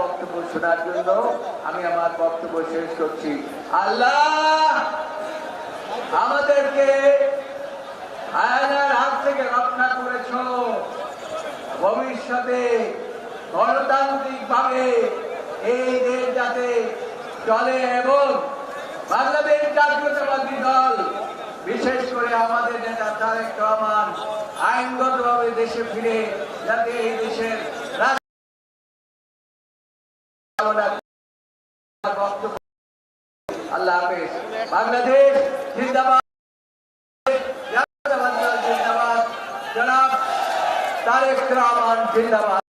বক্তব্য শোনার জন্য আমি আমার বক্তব্য শেষ করছি। আল্লাহ আমাদেরকে আয়নার হাত থেকে রক্ষা করেছ। ভবিষ্যতে গণতান্ত্রিক ভাবে এই দেশ যাতে চলে এবং বাংলাদেশ জাতীয়তাবাদী দল, বিশেষ করে আমাদের নেতা তারেক রহমান আইনগতভাবে দেশে ফিরে যাতে এই দেশের আল্লাহ হাফেজ। বাংলাদেশ জিন্দাবাদ। জিন্দাবাদ। জনাব তারেক রহমান জিন্দাবাদ।